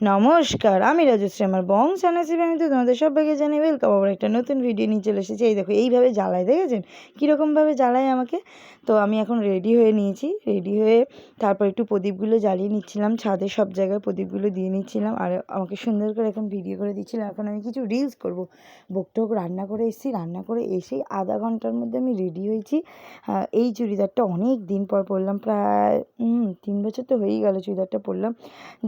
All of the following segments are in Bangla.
নমস্কার, আমি রাজশ্রী, আমার বং সানাসি ফ্যামিলিতে তোমাদের সবাইকে জানাই ওয়েলকাম আবার একটা নতুন ভিডিও নিয়ে চলে এসেছি। এই দেখো, এইভাবে জ্বালায়, দেখেছেন? কীরকমভাবে জ্বালায় আমাকে? তো আমি এখন রেডি হয়ে নিয়েছি রেডি হয়ে তারপর একটু প্রদীপগুলো জ্বালিয়ে নিচ্ছিলাম, ছাদে সব জায়গায় প্রদীপগুলো দিয়ে নিচ্ছিলাম, আর আমাকে সুন্দর করে এখন ভিডিও করে দিচ্ছিলাম এখন আমি কিছু রিলস করব। বকটক রান্না করে এসেছি, রান্না করে এসেই আধা ঘণ্টার মধ্যে আমি রেডি হয়েছি। এই চুড়িদারটা অনেক দিন পর পরলাম, প্রায় তিন বছর তো হয়েই গেল চুড়িদারটা পরলাম।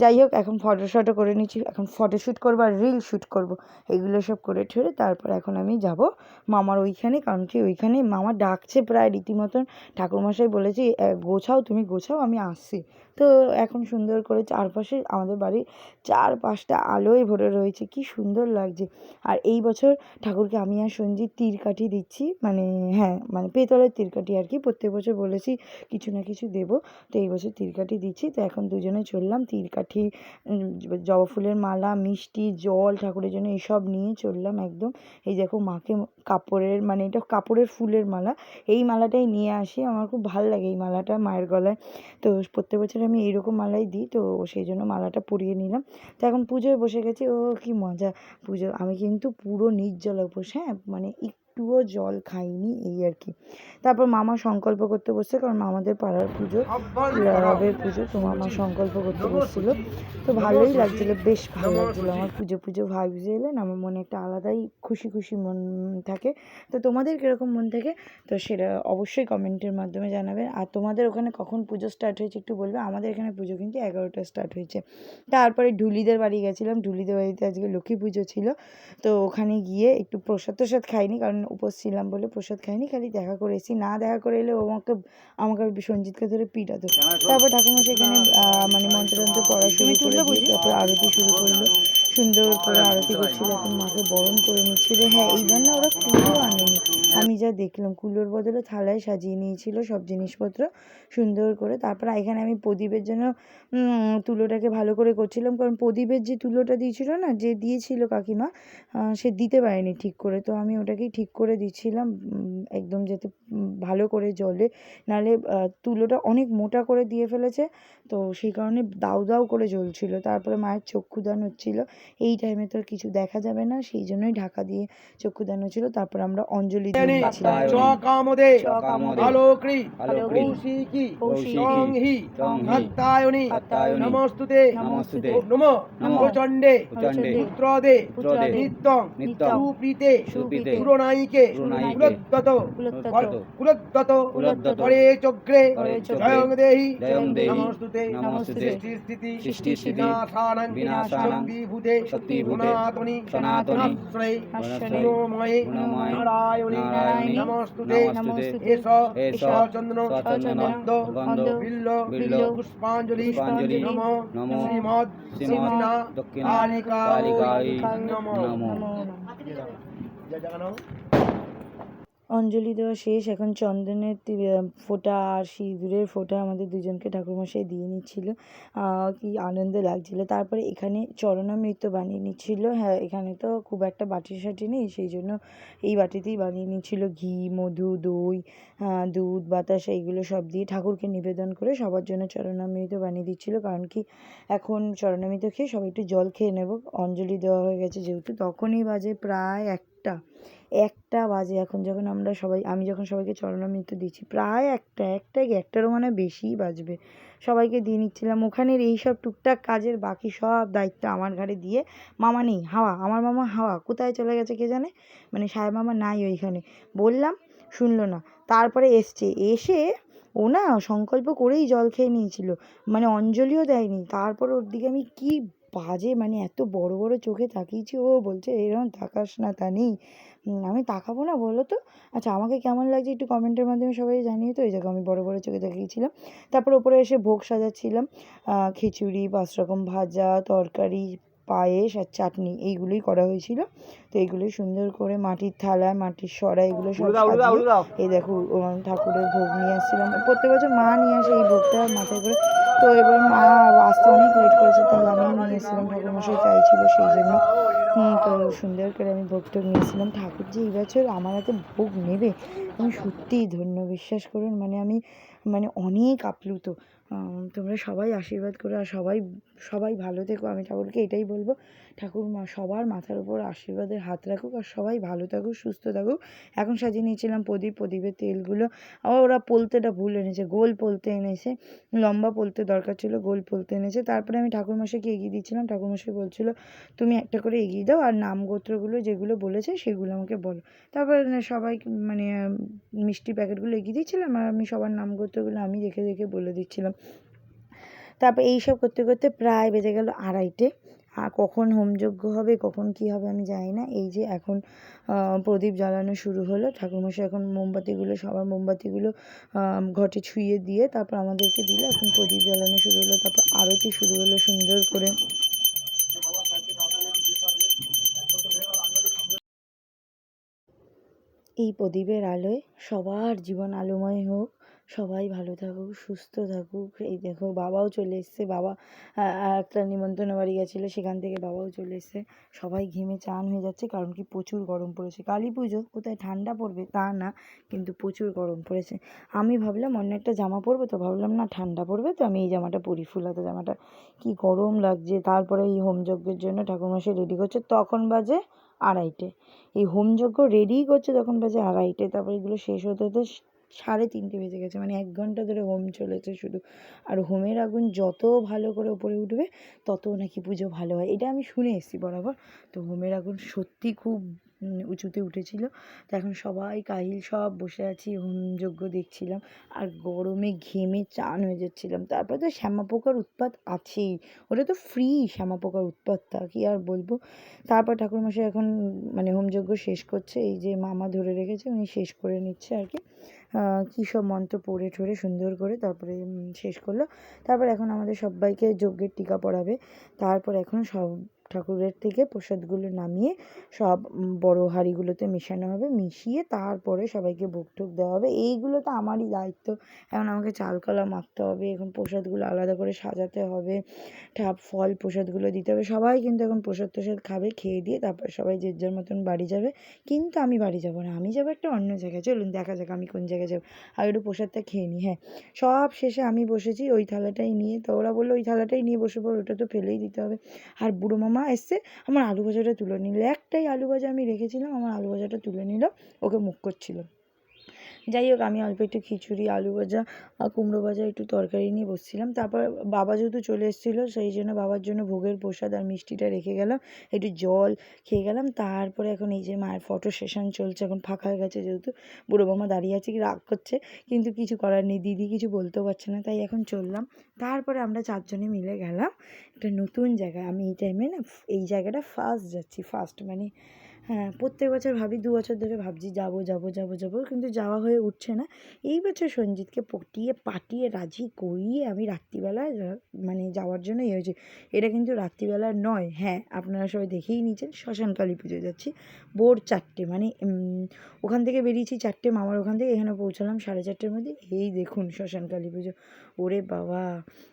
যাই হোক, এখন ফটো শটো করে নিচ্ছি। এখন ফটো শ্যুট করব আর রিল শ্যুট করব। এগুলো সব করে ঠেরে তারপর এখন আমি যাব মামার ওইখানে কারণ কি ওইখানে মামা ডাকছে প্রায় রীতিমতন। ঠাকুরমশাই বলেছে "এ, গোছাও তুমি গোছাও আমি আসছি। তো এখন সুন্দর করে চারপাশে আমাদের বাড়ির চারপাশটা আলোয় ভরে রয়েছে। কি সুন্দর লাগছে। আর এই বছর ঠাকুরকে আমি আর সঞ্জিত তীর কাঠি দিচ্ছি মানে হ্যাঁ মানে পেতলের তীর কাঠি আর কি। প্রত্যেক বছর বলেছি কিছু না কিছু দেবো। তো এই বছর তীর কাঠি দিচ্ছি। তো এখন দুজনে চললাম তীর জবা ফুলের মালা, মিষ্টি, জল, ঠাকুরের জন্য এইসব নিয়ে চললাম একদম। এই দেখো মাকে কাপড়ের মানে এটা কাপড়ের ফুলের মালা। এই মালাটাই নিয়ে আসি, আমার খুব ভালো লাগে এই মালাটা মায়ের গলায়। তো প্রত্যেক বছর আমি এইরকম মালাই দিই, তো সেই জন্য মালাটা পরিয়ে নিলাম। তো এখন পুজোয় বসে গেছি, ও কি মজা। পুজো, আমি কিন্তু পুরো নির্জল উপোস হ্যাঁ? মানে একটুও জল খাইনি, এই আর কি। তারপর মামা সংকল্প করতে বসছে, কারণ মামাদের পাড়ার পুজো, রবের পুজো, তো মামা সংকল্প করতে বসছিল। তো ভালোই লাগছিল, বেশ ভালো লাগছিল। আমার পুজো পুজো ভাইবস এলে না আমার মনে একটা আলাদাই খুশি খুশি মন থাকে। তো তোমাদের কীরকম মন থাকে, তো সেটা অবশ্যই কমেন্টের মাধ্যমে জানাবে আর তোমাদের ওখানে কখন পুজো স্টার্ট হয়েছে একটু বলবে? আমাদের এখানে পুজো কিন্তু এগারোটা স্টার্ট হয়েছে। তারপরে ঢুলিদের বাড়ি গেছিলাম, ঢুলিদের বাড়িতে আজকে লক্ষ্মী পুজো ছিল। তো ওখানে গিয়ে একটু প্রসাদ টসাদ খাইনি, কারণ উপোস ছিলাম বলে প্রসাদ খাইনি খালি দেখা করে এসেছি না দেখা করে এলে ও আমাকে আমাকে আর সঞ্জিতকে ধরে পিটাতো। তারপর ঠাকুমা সেখানে আহ, মানে মন্ত্রতন্ত্র পড়া শুরু করে দিয়ে তারপর আরতি শুরু করল। সুন্দর করে আরতি করছিল এখন মাকে বরণ করে নিচ্ছিল। হ্যাঁ এইবার না ওরা কুলো আনেনি। আমি যা দেখলাম কুলোর বদলে থালায় সাজিয়ে নিয়েছিল সব জিনিসপত্র সুন্দর করে। তারপর এখানে আমি প্রদীপের জন্য উম, তুলোটাকে ভালো করে করছিলাম। কারণ প্রদীপের যে তুলোটা দিয়েছিল না যে দিয়েছিল কাকিমা আহ, সে দিতে পারেনি ঠিক করে। তো আমি ওটাকেই ঠিক করে দিচ্ছিলাম উম, একদম যাতে ভালো করে জলে নাহলে তুলোটা অনেক মোটা করে দিয়ে ফেলেছে তো সেই কারণে দাউ দাউ করে জ্বলছিল। তারপরে মায়ের চক্ষুদান হচ্ছিল। এই টাইমে তো কিছু দেখা যাবে না সেই জন্যই ঢাকা দিয়ে চক্ষুদান হচ্ছিল। তারপর আমরা অঞ্জলি নমস্তুতে প্রচণ্ডে পুত্রদে নিত্যং সুপ্রীতে। সুপ্রীতে, কুলদ্দত, কুলদ্দত কুলদ্দত, পরে চক্রে। জয়ং দেহি। জয়ং দেহি, নমস্তুতে। নমস্তুতে, সৃষ্টি স্থিতি। সৃষ্টি স্থিতি, বিনাশানাং বিনাশানাং, শক্তিভূতে, সনাতনি। সনাতনি, গুণময়ে, নারায়ণী। নারায়ণী, নমস্তুতে। নমস্তুতে, এষ এষ, চন্দ্র সচন্দন, গন্ধ বিল্ল। বিল্ল, পুষ্পাঞ্জলি। পুষ্পাঞ্জলি, নম। নম, শ্রীমদ শ্রীমদ্ দক্ষিণা দক্ষিণা কালিকা কালিকায়। নম। নমঃ। অঞ্জলি দেওয়া শেষ। এখন চন্দনের ফোঁটা আর সিঁদুরের ফোঁটা আমাদের দুজনকে ঠাকুরমশাই দিয়ে নিচ্ছিল। কি আনন্দ লাগছিল। তারপরে এখানে চরণামৃত বানিয়ে নিচ্ছিল। হ্যাঁ এখানে তো খুব একটা বাটি সাটি নেই, সেই জন্য এই বাটিতেই বানিয়ে নিচ্ছিল ঘি, মধু, দই দুধ, বাতাস, এইগুলো সব দিয়ে ঠাকুরকে নিবেদন করে সবার জন্য চরণামৃত বানিয়ে দিচ্ছিল। কারণ কি, এখন চরণামৃত খেয়ে সবাই একটু জল খেয়ে নেব। অঞ্জলি দেওয়া হয়ে গেছে যেহেতু, তখনই বাজে প্রায় একটা। একটা বাজে। এখন যখন আমরা সবাই, আমি যখন সবাইকে চরণামৃত দিচ্ছি, প্রায় একটা একটা কি, একটারও মানে বেশিই বাজবে। সবাইকে দিয়ে নিচ্ছিলাম। ওখানের এই সব টুকটাক কাজের বাকি সব দায়িত্ব আমার ঘাড়ে দিয়ে, মামা নেই, হাওয়া, আমার মামা হাওয়া, কোথায় চলে গেছে কে জানে? মানে সাহেব মামা নাই ওইখানে। বললাম, শুনলো না। তারপরে এসছে, এসে ও না সংকল্প করেই জল খেয়ে নিয়েছিল। মানে অঞ্জলিও দেয়নি। তারপর ওর দিকে আমি কি বাজে মানে এত বড় বড় চোখে তাকিয়েছি, ও বলছে এরকম তাকাস না তা নেই। আমি তাকাবো না, বলো তো? আচ্ছা আমাকে কেমন লাগছে একটু কমেন্টের মাধ্যমে সবাই জানিয়ে তো, এই জায়গা আমি বড় বড় চোখে তাকিয়েছিলাম। তারপর ওপরে এসে ভোগ সাজাচ্ছিলাম খিচুড়ি, পাঁচ রকম ভাজা, তরকারি পায়েস আর চাটনি এইগুলোই করা হয়েছিল। তো এইগুলোই সুন্দর করে মাটির থালা মাটির সরা এগুলো সব সাজিয়ে এই দেখো ঠাকুরের ভোগ নিয়ে আসছিলাম। প্রত্যেক বছর মা নিয়ে আসে এই ভোগটা মাথায় করে। তো এবার মা আসতে অনেক লেট করেছে তাহলে আমি নিয়ে এসেছিলাম ঠাকুরমশাই চাইছিল সেই জন্য। হুম, তো সুন্দর করে আমি ভোগটা নিয়েছিলাম ঠাকুর যে এই বছর আমার হাতে ভোগ নেবে আমি সত্যিই ধন্য বিশ্বাস করুন। মানে আমি মানে অনেক আপ্লুত। তোমরা সবাই আশীর্বাদ করো আর সবাই সবাই ভালো থেকো, আমি ঠাকুরকে এটাই বলব। ঠাকুর মা, সবার মাথার উপর আশীর্বাদের হাত রাখুক আর সবাই ভালো থাকুক, সুস্থ থাকুক। এখন সাজিয়ে নিয়েছিলাম প্রদীপ, প্রদীপের তেলগুলো। আবার ওরা পোলতেটা ভুল এনেছে, গোল পোলতে এনেছে, লম্বা পোলতে দরকার ছিল, গোল পোলতে এনেছে। তারপরে আমি ঠাকুরমশাইকে এগিয়ে দিচ্ছিলাম ঠাকুরমশাই বলছিল, তুমি একটা করে এগিয়ে দাও আর নাম গোত্রগুলো যেগুলো বলেছে সেগুলো আমাকে বলো। তারপর সবাই মানে মিষ্টি প্যাকেটগুলো এগিয়ে দিচ্ছিলাম আর আমি সবার নাম গোত্রগুলো আমি দেখে দেখে বলে দিচ্ছিলাম। তারপর এইসব করতে করতে প্রায় বেজে গেল আড়াইটে। আর কখন হোমযজ্ঞ হবে, কখন কি হবে আমি জানি না। এই যে এখন প্রদীপ জ্বালানো শুরু হলো। ঠাকুরমশাই এখন মোমবাতিগুলো, সবার মোমবাতিগুলো ঘটে ছুঁয়ে দিয়ে তারপর আমাদেরকে দিল। এখন প্রদীপ জ্বালানো শুরু হলো, তারপর আরতি শুরু হলো সুন্দর করে। এই প্রদীপের আলোয় সবার জীবন আলোময় হোক। সবাই ভালো থাকুক, সুস্থ থাকুক। এই দেখো বাবাও চলে এসছে। বাবা একটা নিমন্ত্রণ বাড়ি গেছিল, সেখান থেকে বাবাও চলে এসছে। সবাই ঘেমে চান হয়ে যাচ্ছে কারণ কি প্রচুর গরম পড়েছে। কালী পুজো, কোথায় ঠান্ডা পড়বে তা না, কিন্তু প্রচুর গরম পড়েছে। আমি ভাবলাম অন্য একটা জামা পরবো তো, ভাবলাম না ঠান্ডা পড়বে তো আমি এই জামাটা পরি, ফুলাতে জামাটা। কি গরম লাগছে, তারপরে এই হোমযজ্ঞের জন্য ঠাকুরমশাই রেডি করছে। তখন বাজে আড়াইটে। এই হোমযজ্ঞ রেডিই করছে, তখন বাজে আড়াইটে, তারপর এগুলো শেষ হতে হতে সাড়ে তিনটে বেজে গেছে মানে এক ঘণ্টা ধরে হোম চলেছে শুধু। আর হোমের আগুন যত ভালো করে উপরে উঠবে, তত নাকি পুজো ভালো হয়। এটা আমি শুনে এসেছি বরাবর। তো হোমের আগুন সত্যি খুব উঁচুতে উঠেছিল। তো এখন সবাই কাহিল সব বসে আছি, হোমযজ্ঞ দেখছিলাম। আর গরমে ঘেমে চান হয়ে যাচ্ছিলাম। তারপরে তো শ্যামা পোকার উৎপাত আছেই। ওটা তো ফ্রি শ্যামা পোকার উৎপাতটা, কি আর বলব? তারপর ঠাকুরমশাই এখন মানে হোমযজ্ঞ শেষ করছে। এই যে মামা ধরে রেখেছে, উনি শেষ করে নিচ্ছে আর কি। কী সব মন্ত্র পড়ে ঠরে সুন্দর করে তারপরে শেষ করল। তারপর এখন আমাদের সবাইকে যজ্ঞের টিকা পড়াবে। তারপর এখন সব ঠাকুরের থেকে প্রসাদগুলো নামিয়ে সব বড় হাঁড়িগুলোতে মেশানো হবে, মিশিয়ে তারপরে সবাইকে ভোগ টোগ দেওয়া হবে। এইগুলো তো আমারই দায়িত্ব। এখন আমাকে চাল কলা মাখতে হবে, এখন প্রসাদগুলো আলাদা করে সাজাতে হবে ঠাপ ফল প্রসাদগুলো দিতে হবে। সবাই কিন্তু এখন প্রসাদ টসাদ খাবে, খেয়ে দিয়ে তারপর সবাই যে যার মতন বাড়ি যাবে, কিন্তু আমি বাড়ি যাব না। আমি যাব একটা অন্য জায়গায়। চলুন, দেখা যাক আমি কোন জায়গায় যাব। আগে একটু প্রসাদটা খেয়ে নিই হ্যাঁ। সব শেষে আমি বসেছি, ওই থালাটাই নিয়ে, তো ওরা বলল, ওই থালাটাই নিয়ে বসে পড়ো, ওটা তো ফেলেই দিতে হবে। আর বুড়ো মামা এসছে, আমার আলু ভাজাটা তুলে নিল। একটাই আলু ভাজা আমি রেখেছিলাম, আমার আলু ভাজাটা তুলে নিল, ওকে মুখ করছিল। যাই হোক, আমি অল্প একটু খিচুড়ি, আলু ভাজা আর কুমড়ো ভাজা একটু তরকারি নিয়ে বসছিলাম। তারপর বাবা যেহেতু চলে এসেছিল, সেই জন্য বাবার জন্য ভোগের প্রসাদ আর মিষ্টিটা রেখে গেলাম। একটু জল খেয়ে গেলাম। তারপরে এখন এই যে মায়ের ফটো সেশন চলছে, এখন ফাঁকা হয়ে গেছে যেহেতু। বুড়ো মামা দাঁড়িয়ে আছে কি রাগ করছে। কিন্তু কিছু করার নেই, দিদি কিছু বলতেও পারছে না, তাই এখন চললাম। তারপরে আমরা চারজনে মিলে গেলাম একটা নতুন জায়গায়। আমি এই টাইমে না, এই জায়গাটা ফার্স্ট যাচ্ছি ফার্স্ট মানে হ্যাঁ প্রত্যেক বছর ভাবি, দু বছর ধরে ভাবছি যাব যাব যাব যাব, কিন্তু যাওয়া হয়ে উঠছে না। এই বছর সঞ্জিতকে পটিয়ে, পাটিয়ে, রাজি করিয়ে আমি রাত্রিবেলায় যা- মানে যাওয়ার জন্য ইয়ে হয়েছে। এটা কিন্তু রাত্রিবেলা নয় হ্যাঁ আপনারা সবাই দেখেই নিয়েছেন, শ্মশান কালী পুজো যাচ্ছি ভোর চারটে মানে ওখান থেকে বেরিয়েছি চারটে, মামার ওখান থেকে এখানে পৌঁছালাম সাড়ে চারটের মধ্যে। এই দেখুন শ্মশান কালী পুজো, ওরে বাবা!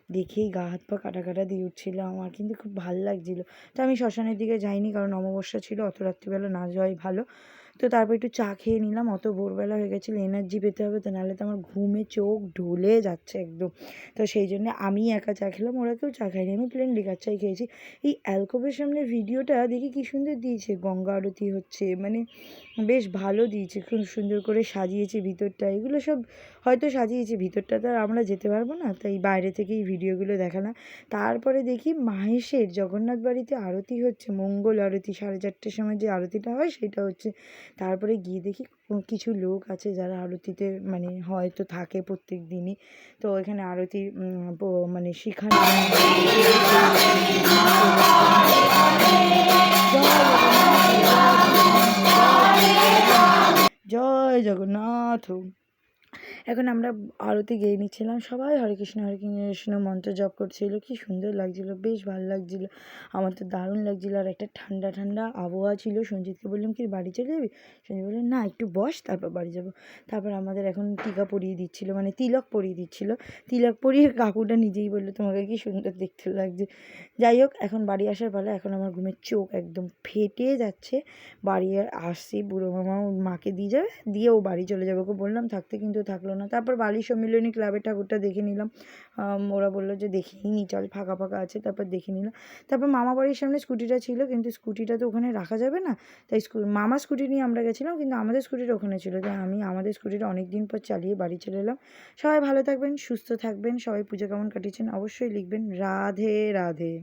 দেখেই গা হাত পা কাটা কাটা দিয়ে উঠছিল আমার, কিন্তু খুব ভালো লাগছিল। তো আমি শ্মশানের দিকে যাইনি কারণ অমাবস্যা ছিল, অত রাত্রিবেলা না যাওয়াই ভালো। তো তারপর একটু চা খেয়ে নিলাম। অত ভোরবেলা হয়ে গেছিল এনার্জি পেতে হবে তো নাহলে তো আমার ঘুমে চোখ ঢুলে যাচ্ছে একদম। তো সেই জন্য আমি একা চা খেলাম, ওরা কেউ চা খায়নি। আমি প্লেন লিকার চাই খেয়েছি। এই অ্যালকোবের সামনে ভিডিওটা দেখি কি সুন্দর দিয়েছে। গঙ্গা আরতি হচ্ছে মানে বেশ ভালো দিয়েছে। খুব সুন্দর করে সাজিয়েছে ভিতরটা। এগুলো সব হয়তো সাজিয়েছে ভিতরটা তো আর আমরা যেতে পারব না, তাই বাইরে থেকেই ভিডিওগুলো দেখালাম তারপরে দেখি মাহেশের জগন্নাথ বাড়িতে আরতি হচ্ছে, মঙ্গল আরতি, সাড়ে চারটের সময় যে আরতিটা হয়, সেটা হচ্ছে তারপরে গিয়ে দেখি কিছু লোক আছে যারা আরতিতে মানে হয়তো থাকে প্রত্যেক দিনই। তো এখানে আরতি মানে শিখানো জয় জগন্নাথ। এখন আমরা আরতি গেয়ে নিচ্ছিলাম সবাই। হরে কৃষ্ণ হরে কৃষ্ণ মন্ত্র জপ করছিল। কি সুন্দর লাগছিল, বেশ ভালো লাগছিল। আমার তো দারুণ লাগছিল আর একটা ঠান্ডা ঠান্ডা আবহাওয়া ছিল। সঞ্জিতকে বললাম, কি বাড়ি চলে যাবি? সঞ্জিত বললেন না, একটু বস, তারপর বাড়ি যাব। তারপর আমাদের এখন টিকা পরিয়ে দিচ্ছিল মানে তিলক পরিয়ে দিচ্ছিল। তিলক পরিয়ে কাকুটা নিজেই বলল, তোমাকে কি সুন্দর দেখতে লাগছে। যাই হোক, এখন বাড়ি আসার পালা, এখন আমার ঘুমের চোখ একদম ফেটে যাচ্ছে। বাড়ি আসছি, বুড়ো মামা মাকে দিয়ে যাবে, দিয়ে ও বাড়ি চলে যাবে ওকে বললাম। থাকতে কিন্তু থাকল না তারপর বালি সম্মিলনী ক্লাবের ঠাকুরটা দেখে নিলাম। ওরা বলল যে দেখেই নি, চল ফাঁকা ফাঁকা আছে, তারপর দেখে নিলাম। তারপর মামা বাড়ির সামনে স্কুটিটা ছিল, কিন্তু স্কুটিটা তো ওখানে রাখা যাবে না। তাই স্কু মামা স্কুটি নিয়ে আমরা গেছিলাম, কিন্তু আমাদের স্কুটিটা ওখানে ছিল। তাই আমি আমাদের স্কুটিটা অনেক দিন পর চালিয়ে বাড়ি চলে এলাম। সবাই ভালো থাকবেন, সুস্থ থাকবেন, সবাই পুজো কেমন কাটিয়েছেন অবশ্যই লিখবেন। রাধে রাধে।